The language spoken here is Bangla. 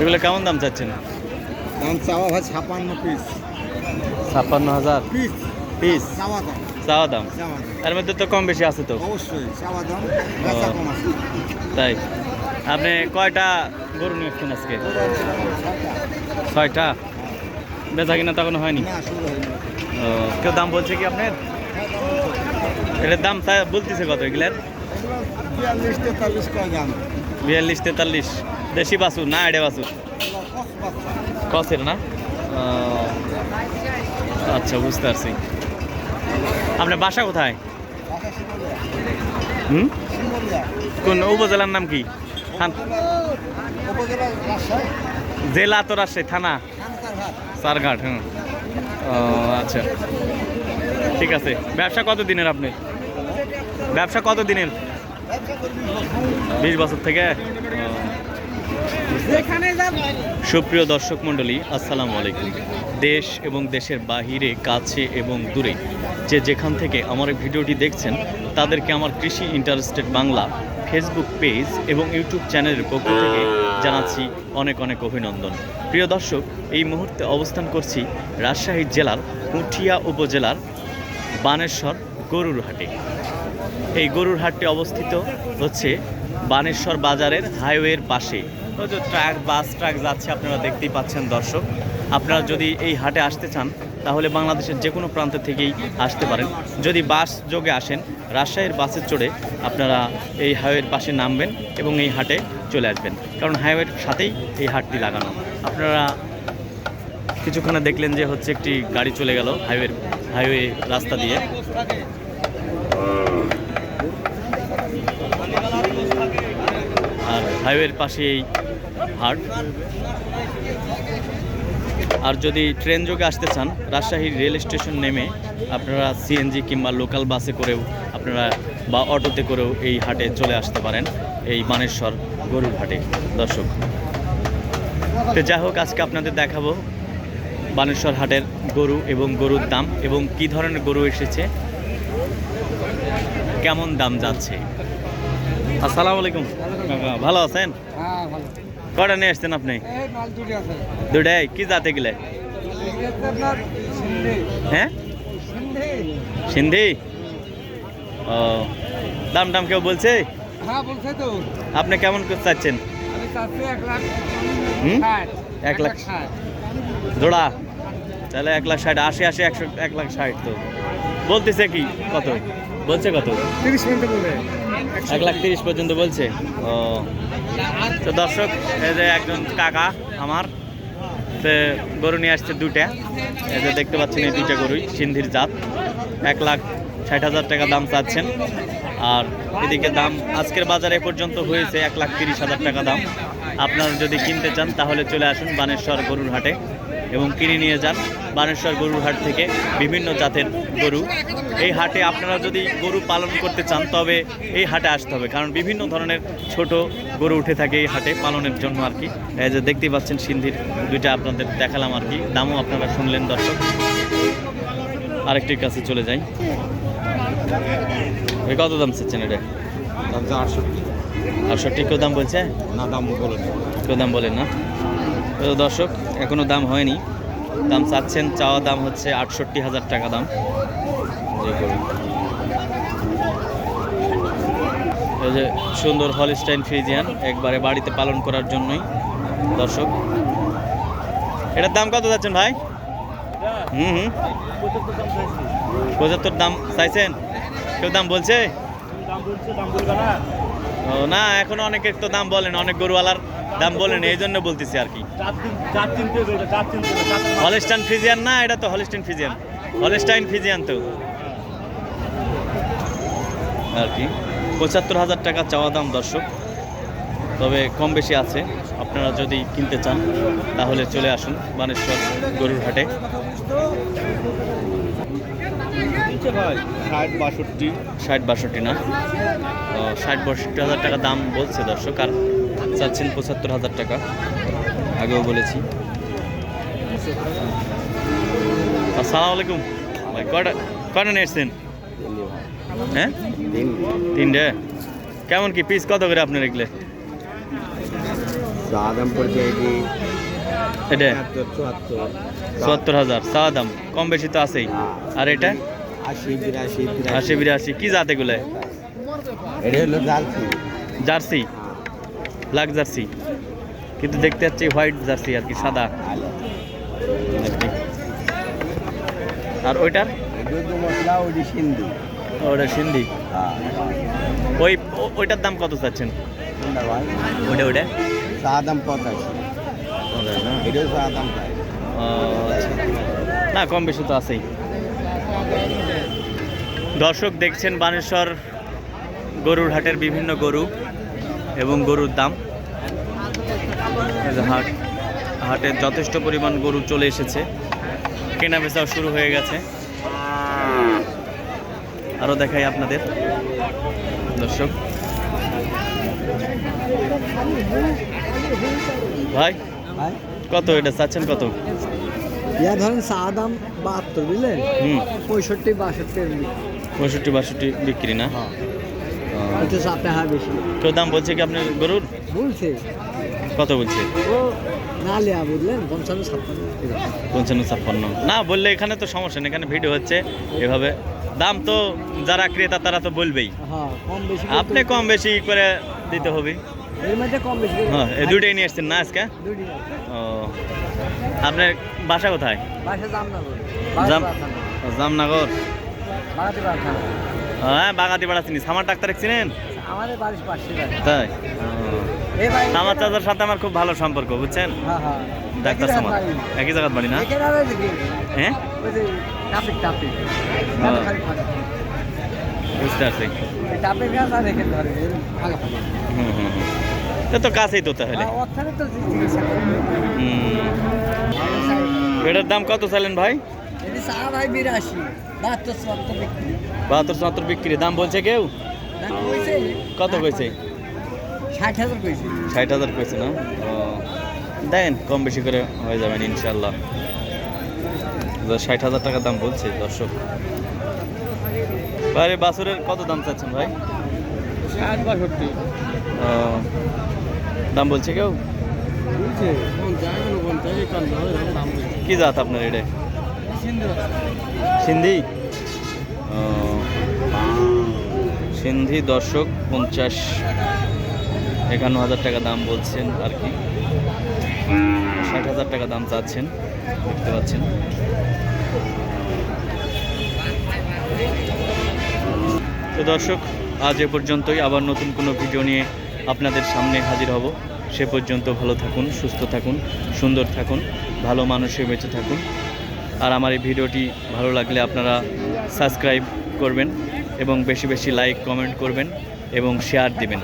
এগুলো কেমন দাম চাচ্ছেন? দাম চাওয়া ভাই ছাপান্ন পিস ছাপ্পান্ন হাজার? পিস পিস চাওয়া দাম। চাওয়া দাম? তার মধ্যে তো কম বেশি আছে তো? অবশ্যই চাওয়া দাম বেচা কম আছে। তাই। আপনি কয়টা গরু নিয়ে আজকে? ছয়টা? বেচা কিনা তখন হয়নি? ও, কেউ দাম বলছে কি আপনার? এটার দাম বলতেছে কত এগুলার? এগুলো বিয়াল্লিশ তেতাল্লিশ কয় দাম। বিয়াল্লিশ তেতাল্লিশ। দেশি বাছুর না এডে বাছুর? এগুলো কসের না? আচ্ছা বুঝতে পারছি। আপনার বাসা কোথায়? হুম? কোন উপজেলার নাম কি? জেলা তো রাজশাহী থানা? সারঘাট ও আচ্ছা। ঠিক আছে। ব্যবসা কত দিনের আপনি? ব্যবসা কত দিনের বিশ বছর থেকে? সুপ্রিয় দর্শক মণ্ডলী, আসসালামু আলাইকুম। দেশ এবং দেশের বাহিরে, কাছে এবং দূরে যে যেখান থেকে আমার ভিডিওটি দেখছেন, তাদেরকে আমার কৃষি ইন্টারেস্টেড বাংলা ফেসবুক পেজ এবং ইউটিউব চ্যানেলের পক্ষ থেকে জানাচ্ছি অনেক অনেক অভিনন্দন। প্রিয় দর্শক, এই মুহূর্তে অবস্থান করছি রাজশাহী জেলার পুঠিয়া উপজেলার বানেশ্বর গরুর হাটে। এই গরুর হাটটি অবস্থিত হচ্ছে বানেশ্বর বাজারের হাইওয়ের পাশে। যে ট্রাক, বাস ট্রাক যাচ্ছে আপনারা দেখতেই পাচ্ছেন দর্শক। আপনারা যদি এই হাটে আসতে চান, তাহলে বাংলাদেশের যে কোনো প্রান্ত থেকেই আসতে পারেন। যদি বাস যোগে আসেন, রাজশাহীর বাসে চড়ে আপনারা এই হাইওয়ের পাশে নামবেন এবং এই হাটে চলে আসবেন। কারণ হাইওয়ের সাথেই এই হাটটি লাগানো। আপনারা কিছুক্ষণে দেখলেন যে হচ্ছে একটি গাড়ি চলে গেল হাইওয়ের, হাইওয়ে রাস্তা দিয়ে। আর হাইওয়ের পাশে এই হাট। আর যদি ট্রেন যোগে আসতে চান রাজশাহী রেল স্টেশন নেমে আপনারা সিএনজি কিংবা লোকাল বাসে করেও আপনারা বা অটোতে করেও এই হাটে চলে আসতে পারেন এই মানেশ্বর গরুর হাটে। দর্শক তো যাই হোক আজকে আপনাদের দেখাবো বানেশ্বর হাটের গরু এবং গরুর দাম এবং কি ধরনের গরু এসেছে কেমন দাম যাচ্ছে। আসসালামু আলাইকুম। ভালো আছেন? হ্যাঁ ভালো। কটা নিয়ে আসছেন আপনি? দুটাই কি জাতে গেলে? হ্যাঁ? সিন্ধি। ও দাম টাম কেউ বলছে? হ্যাঁ আপনি কেমন চাচ্ছেন? এক লাখ জোড়া? তাহলে এক লাখ ষাট আশি আশি একশো এক লাখ ষাট তো। বলতেছে কি কত? বলছে কত? তিরিশ মিনিট বলে। এক লাখ তিরিশ পর্যন্ত বলছে। ও। তো দর্শক, এই যে একজন কাকা আমার তো গরু নিয়ে আসছে দুটা এই যে দেখতে পাচ্ছেন এই দুইটা গরুই, সিন্ধির জাত। এক লাখ ষাট হাজার টাকা দাম চাচ্ছেন। আর এদিকে দাম আজকের বাজারে পর্যন্ত হয়েছে এক লাখ তিরিশ হাজার টাকা দাম। আপনারা যদি কিনতে চান, তাহলে চলে আসুন বানেশ্বর গরুর হাটে। এবং কিনে নিয়ে যান বানেশ্বর গরুর হাট থেকে বিভিন্ন জাতের গরু। এই হাটে আপনারা যদি গরু পালন করতে চান তবে এই হাটে আসতে হবে। কারণ বিভিন্ন ধরনের ছোট গরু উঠে থাকে এই হাটে পালনের জন্য আর কি। এই যে দেখতেই পাচ্ছেন সিন্ধির দুইটা আপনাদের দেখালাম আর কি। দামও আপনারা শুনলেন দর্শক। আরেকটির কাছে চলে যাই। কত দাম চাচ্ছেন এটা? আটষট্টি। আটষট্টি কেউ দাম বলছে? না দাম বলেন। কেউ দাম বলেন না। দর্শক, এখনও দাম হয়নি। দাম চাচ্ছেন, চাওয়া দাম হচ্ছে আটষট্টি হাজার টাকা দাম। এই যে সুন্দর হলিস্টাইন ফ্রিজিয়ান একবারে বাড়িতে পালন করার জন্যই। দর্শক, এটার দাম কত যাচ্ছেন ভাই? হুম হুম। পঁচাত্তর দাম চাইছেন? কেউ দাম বলছে? ও না। এখন অনেকের তো দাম বলেন, অনেক গরুওয়ালার দাম বলেন এই জন্য বলতেছি আর কি। হলিস্টাইন ফিজিয়ান না, এটা তো হলিস্টাইন ফিজিয়ান হলিস্টাইন ফিজিয়ান তো। আর কি, পঁচাত্তর হাজার টাকা চাওয়া দাম, দর্শক। তবে কম বেশি আছে, আপনারা যদি কিনতে চান, তাহলে চলে আসুন বানেশ্বর গরুর হাটে। ষাট বাষট্টি। ষাট বাষট্টি না? ষাট বাষট্টি হাজার টাকা দাম বলছে দর্শক আর চাচ্ছেন পঁচাত্তর হাজার টাকা। আগেও বলেছি। আসসালামু আলাইকুম। ভাই কয়টা কয়টা নিয়ে এসছেন? হ্যাঁ? তিনটে। কেমন কি পিস কত করে আপনার এগুলো দাম পড়ছে এটা চুয়াত্তর। চুয়াত্তর হাজার চা দাম। কম বেশি তো আছেই। আর এটা? আশি বিরাশি কি জাত এগুলো? জার্সি। Black jersey. কিন্তু দেখতে যাচ্ছি হোয়াইট জার্সি আর কি সাদা। আর ওইটার? সিন্ধু। ওটা সিন্ধি। হ্যাঁ। ওই ওইটার দাম কত চাচ্ছেন? ওটা ওটা চা দাম পঁচাশি এটাও চা দাম না কম বেশি তো আছেই। দর্শক দেখছেন বানেশ্বর গরুর হাটের বিভিন্ন গরু এবং গরুর দাম। হাট, হাটে যথেষ্ট পরিমাণ গরু চলে এসেছে। কেনা বেচাও শুরু হয়ে গেছে। আরও দেখাই আপনাদের। দর্শক। ভাই, কত এটা? চাচ্ছেন কত? ইয়া ধরেন চা দাম বাহাত্তর বুঝলেন? পঁয়ষট্টি বাষট্টি পঁয়ষট্টি বাষট্টি বিক্রি না? হ্যাঁ। কেউ দাম বলছে কি আপনার গরুর? বলছে। কত বলছে? না লিয়া বুঝলেন? পঞ্চান্ন ছাপ্পান্ন। পঞ্চান্ন ছাপ্পান্ন। না বললে এখানে তো সমস্যা নেই এখানে ভিডিও হচ্ছে এভাবে। দাম তো যারা ক্রেতা তারা তো বলবেই। হ্যাঁ আপনি কম বেশি করে দিতে হবে। হ্যাঁ এই দুটোই নিয়ে আসছেন না আজকে? ও আপনার বাসা কোথায়? জামনগর। হ্যাঁ বাগাতি পাড়া চিনি সামার ডাক্তার চিনেন। তাই? ভাই চাচার সাথে আমার খুব ভালো সম্পর্ক বুঝছেন? হ্যাঁ হ্যাঁ। ডাক্তার সামার একই জায়গার বাড়ি না? হ্যাঁ? হ্যাঁ। বুঝতে পারছি। হুম হুম হুম। তো কাছেই তো তাহলে। হুম। এটার দাম কত চাইলেন ভাই? বাহাত্তর চুয়াত্তর বিক্রি। দাম বলছে কেউ? কত কইছে? ষাট হাজার কইছে। ষাট হাজার কইছে না? দেন কম বেশি করে হয়ে যাবেন ইনশাল্লাহ ষাট হাজার টাকা দাম বলছে দর্শক। ভাই বাছুরের কত দাম চাচ্ছেন ভাই? ষাট বাষট্টি। দাম বলছে কেউ? কি জাত আপনার এটা? সিন্ধি সিন্ধি দর্শক পঞ্চাশ একান্ন হাজার টাকা দাম বলছেন আর কি। ষাট হাজার টাকা দাম চাচ্ছেন, দেখতে পাচ্ছেন। তো দর্শক, আজ এ পর্যন্তই। আবার নতুন কোনো ভিডিও নিয়ে আপনাদের সামনে হাজির হব। সে পর্যন্ত ভালো থাকুন, সুস্থ থাকুন, সুন্দর থাকুন, ভালো মানুষে বেঁচে থাকুন। আর আমার এই ভিডিওটি ভালো লাগলে আপনারা সাবস্ক্রাইব করবেন এবং বেশি বেশি লাইক, কমেন্ট করবেন এবং শেয়ার দিবেন।